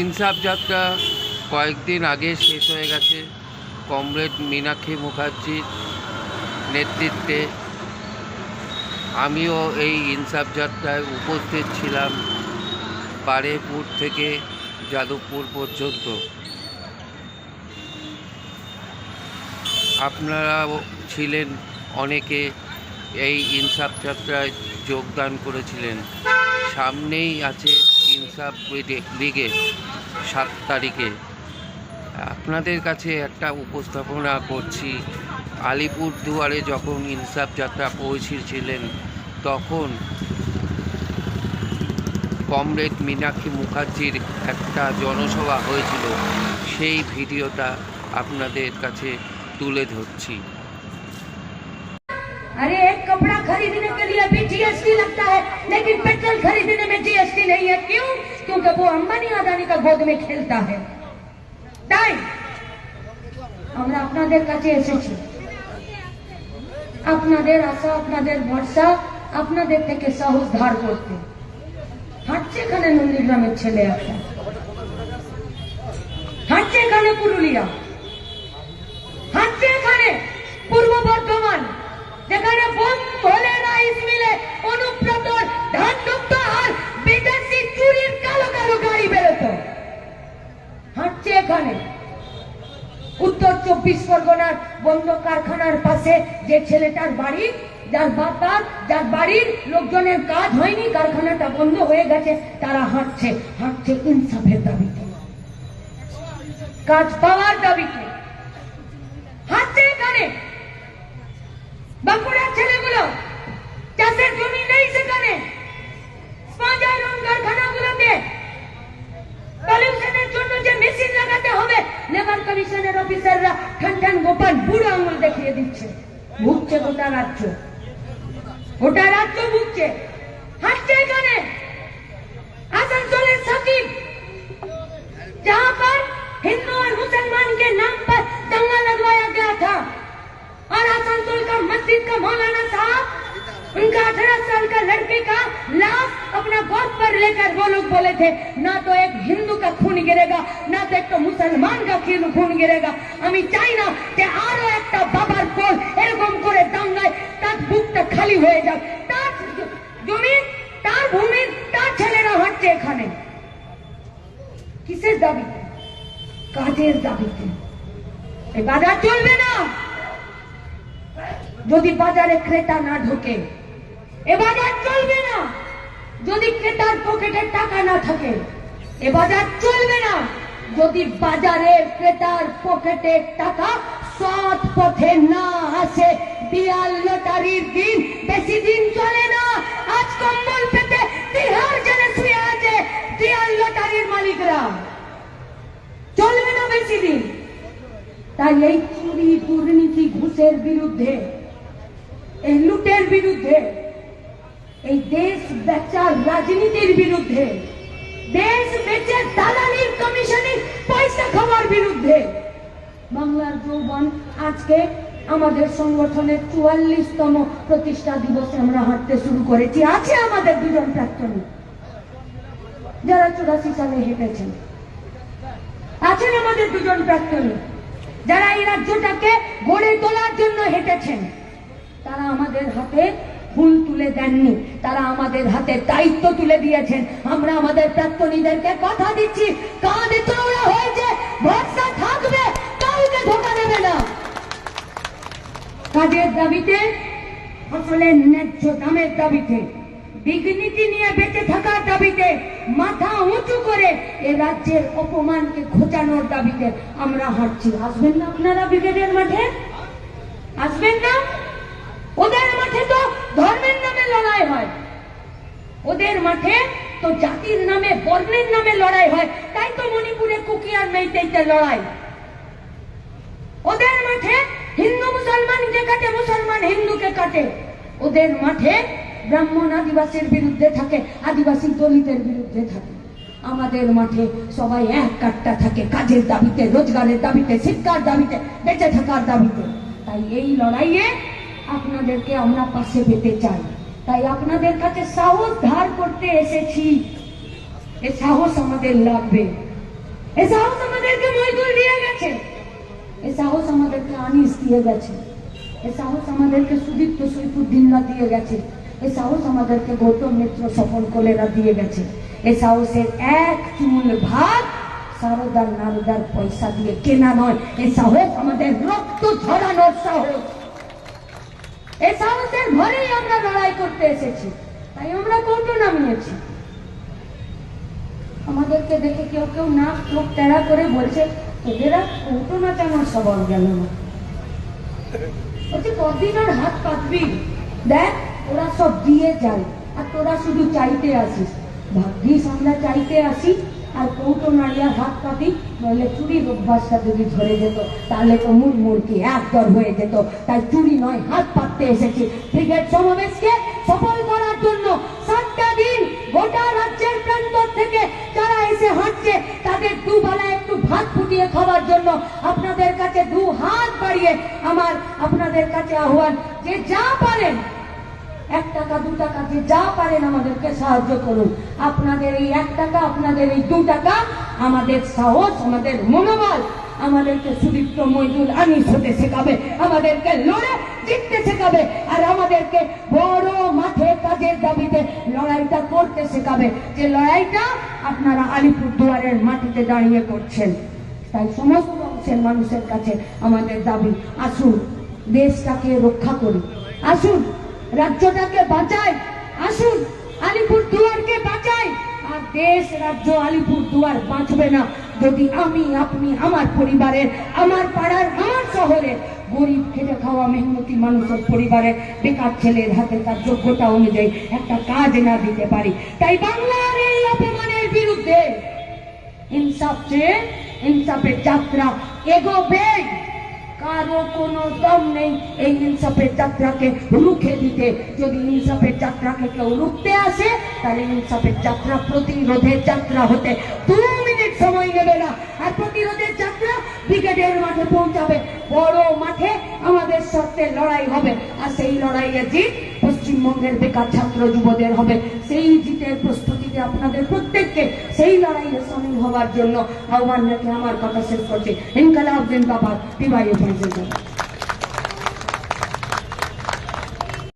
ইনসাফ যাত্রা কয়েকদিন আগে শেষ হয়ে গেছে কমরেড মীনাক্ষী মুখার্জির নেতৃত্বে। আমিও এই ইনসাফ যাত্রায় উপস্থিত ছিলাম বারেপুর থেকে যাদবপুর পর্যন্ত। আপনারাও ছিলেন অনেকে এই ইনসাফ যাত্রায় যোগদান করেছিলেন। সামনেই আছে ইনসাফ ব্রিগেড সাত তারিখে। আপনাদের কাছে একটা উপস্থাপনা করছি। আলিপুর দুয়ারে যখন ইনসাফ যাত্রা পৌঁছেছিলেন, তখন কমরেড মীনাক্ষী মুখার্জির একটা জনসভা হয়েছিল। সেই ভিডিওটা আপনাদের কাছে তুলে ধরছি। अरे एक कपड़ा खरीदने के लिए भी जीएसटी लगता है लेकिन पेट्रोल खरीदने में जीएसटी नहीं है क्यों क्योंकि वो अंबानी अदानी का गोद में खेलता है তাই আমরা আপনাদের কাছে এসেছি আপনাদের আশা আপনাদের ভরসা আপনাদের থেকে সাহস ধার করতে হাঁটছে এখানে নন্দীগ্রামের ছেলে একটা হাঁটছে এখানে পুরুলিয়া হাঁটছে এখানে পূর্ব বর্ধমান যেখানে বোম ভোলে রাইস মিলে অনুব্রত ধান আর বিদেশি চুরির কালো কালো গাড়ি বেরোতো। হাঁটছে এখানে। উত্তর চব্বিশ পরগনার বন্ধ কারখানার পাশে যে ছেলেটার বাড়ি, যার বাতার যার বাড়ির লোকজনের কাজ হয়নি, কারখানাটা বন্ধ হয়ে গেছে, তারা হাঁটছে হাঁটছে ইনসাফের দাবিতে। কাজ পাওয়ার দাবিতে। হাঁটছে এখানে। বাঁকুড়ার ছেলেগুলো চাষের জমি নেই সেখানে স্পঞ্জ আয়রন কারখানাগুলোতে পলিউশনের জন্য যে মেশিন লাগাতে হবে লেবার কমিশনের অফিসাররা ঠান ঠান গোপাল বুড়ো আঙুল দেখিয়ে দিচ্ছে ভুগছে গোটা রাজ্য গোটা রাজ্য ভুগছে হাঁটছে এখানে আসানসোলের সাকিব जहां पर हिंदू और मुसलमान के नाम पर दंगा लगवाया गया था और आसनसोल का मस्जिद का मौलाना साहब उनका अठारह साल का लड़के का लाश अपना गोद पर लेकर वो लोग बोले थे ना तो एक हिंदू का खून गिरेगा ना तो एक तो মুসলমান का खून खून गिरेगा আমি চাই না যে আরো একটা বাবার কোল এরকম করে দাঙ্গায় তার বুকটা খালি হয়ে যাক তার জমি তার ভূমি তার ছেলেরা হাঁটছে এখানে কিসের দাবিতে কাজের দাবিতে এই বাজার চলবে না যদি বাজারে ক্রেতা না ঢোকে, এ বাজার চলবে না। যদি ক্রেতার পকেটে টাকা না থাকে, এ বাজার চলবে না। যদি বাজারে ক্রেতার পকেটে টাকা সৎ পথে না আসে দিয়াল লটারির দিন বেশি দিন চলে না। আজ কম্বল পেতে তিহার জেনে শুয়ে আছে দিয়াল লটারির মালিকরা। চলবে না বেশি দিন। তাই এই চুরি দুর্নীতি, ঘুষের বিরুদ্ধে এই লুটের বিরুদ্ধে, এই দেশ বেচার রাজনীতির বিরুদ্ধে, দেশ বেচে দালালির কমিশনের পয়সা খাওয়ার বিরুদ্ধে, বাংলার যৌবন আজকে আমাদের সংগঠনের চুয়াল্লিশতম প্রতিষ্ঠা দিবসে আমরা হাঁটতে শুরু করেছি। আছে আমাদের দুজন প্রাক্তনী। যারা চুরাশি সালে হেঁটেছেন। আছেন আমাদের দুজন প্রাক্তনী। যারা এই রাজ্যটাকে গড়ে তোলার জন্য হেঁটেছেন। তারা আমাদের হাতে ফুল তুলে দেননি। তারা আমাদের হাতে দায়িত্ব তুলে দিয়েছেন। আমরা আমাদের প্রাক্তনীদেরকে কথা দিচ্ছি। চৌড়া হয়েছে ভরসা থাকবে, কাউকে ধোকা দেবে না। কাজের দাবিতে, ফসলের ন্যায্য দামের দাবিতে, বিঘ্নীতি নিয়ে বেঁচে থাকার দাবিতে, মাথা উঁচু করে এ রাজ্যের অপমানকে ঘোচানোর দাবিতে আমরা হাঁটছি। আসবেন না আপনারা ব্রিগেডের মাঠে? আসবেন না? ওদের মাঠে তো ধর্মের নামে লড়াই হয়। ওদের মাঠে তো জাতির নামে বর্ণের নামে লড়াই হয়। তাই তো মণিপুরে কুকিয়ার মেইতেইতে লড়াই। ওদের মাঠে হিন্দু মুসলমান মুসলমানকে কাটে, মুসলমান হিন্দুকে কাটে। ওদের মাঠে ব্রাহ্মণ আদিবাসীর বিরুদ্ধে থাকে, আদিবাসী দলিতের বিরুদ্ধে থাকে। আমাদের মাঠে সবাই এক কাটটা থাকে, কাজের দাবিতে, রোজগারের দাবিতে, শিক্ষার দাবিতে, বেঁচে থাকার দাবিতে। তাই এই লড়াইয়ে আপনাদেরকে আমরা পাশে পেতে চাই। তাই আপনাদের কাছে সাহস ধার করতে এসেছি। এ সাহস আমাদের লাগবে। এ সাহস আমাদেরকে মজদুর দিয়ে গেছে। এ সাহস আমাদেরকে আনিস দিয়ে গেছে। এ সাহস আমাদেরকে সুদীপ্ত সৈফুদ্দিনরা দিয়ে গেছে। এ সাহস আমাদেরকে গৌতম মিত্র সফল কোলেরা দিয়ে গেছে। এ সাহসের এক চুল ভাত সারদার নারদার পয়সা দিয়ে কেনা নয়। এ সাহস আমাদের রক্ত ঝরানোর সাহস। এ সাহসের ভরেই আমরা লড়াই করতে এসেছি। তাই আমরা কৌটো নামিয়েছি। আমাদেরকে দেখে কেউ কেউ নাক চোখ টেরা করে বলছে, তোদের আর কৌটো নাচানোর স্বভাব গেল না? বলছে, কদিন আর হাত পাতবি? দেখ, ওরা সব দিয়ে যায়, আর তোরা শুধু চাইতে আসিস। ভাগ্যিস আমরা চাইতে আসি আর কৌটো নাড়িয়া হাত পাতি নইলে চুরির অভ্যাসটা যদি ধরে যেত, তাহলে তো মুড় মুড়কি একদর হয়ে যেত। তাই চুরি নয়, হাত পাততে এসেছি। ব্রিগেড সমাবেশকে সফল করার জন্য সাতটা দিন গোটা রাজ্যের প্রান্তর থেকে যারা এসে হাঁটছে, তাদের দুবেলা একটু ভাত ফুটিয়ে খাওয়ার জন্য আপনাদের কাছে দু হাত বাড়িয়ে আমার আপনাদের কাছে আহ্বান, যে যা পারেন এক টাকা, দু টাকা, যে যা পারেন আমাদেরকে সাহায্য করুন। আপনাদের এই এক টাকা, আপনাদের এই দু টাকা আমাদের সাহস, আমাদের মনোবল, আমাদেরকে সুদীপ্ত মজুল আনিস হতে শেখাবে, আমাদেরকে লড়ে জিততে শেখাবে, আর আমাদেরকে বড় মাঠে কাজের দাবিতে লড়াইটা করতে শেখাবে। যে লড়াইটা আপনারা আলিপুর দুয়ারের মাটিতে দাঁড়িয়ে করছেন, তাই সমস্ত অংশের মানুষের কাছে আমাদের দাবি, আসুন, দেশটাকে রক্ষা করি। আসুন রাজ্যটাকে বাঁচাই আসুন, আলিপুর দুয়ারকে বাঁচাই আর দেশ, রাজ্য, আলিপুর দুয়ার বাঁচবে না যদি আমি, আপনি আমার পরিবারের, আমার পাড়ার, আমার শহরের গরিব খেটে খাওয়া মেহনতি মানুষের পরিবারের বেকার ছেলের হাতে তার যোগ্যতা অনুযায়ী একটা কাজ না দিতে পারি। তাই বাংলার এই অপমানের বিরুদ্ধে ইনসাফ চেয়ে ইনসাফের যাত্রা এগোবে কারও কোনো দম নেই এই ইনসাফের যাত্রাকে রুখে দিতে। যদি ইনসাফের যাত্রাকে কেউ রুখতে আসে, তাহলে ইনসাফের যাত্রা প্রতিরোধের যাত্রা হতে দু মিনিট সময় নেবে না। আর প্রতিরোধের যাত্রা ব্রিগেডের মাঠে পৌঁছাবে। বড় মাঠে আমাদের সত্যের লড়াই হবে। আর সেই লড়াইয়ে জিত পশ্চিমবঙ্গের বেকার ছাত্র যুবদের হবে। সেই জিতের প্রস্তুতিতে আপনাদের প্রত্যেককে সেই লড়াইয়ে সামিল হওয়ার জন্য আহ্বান রেখে আমার কথা শেষ করছি। ইনকালাব জিন্দাবাদ বিবাহ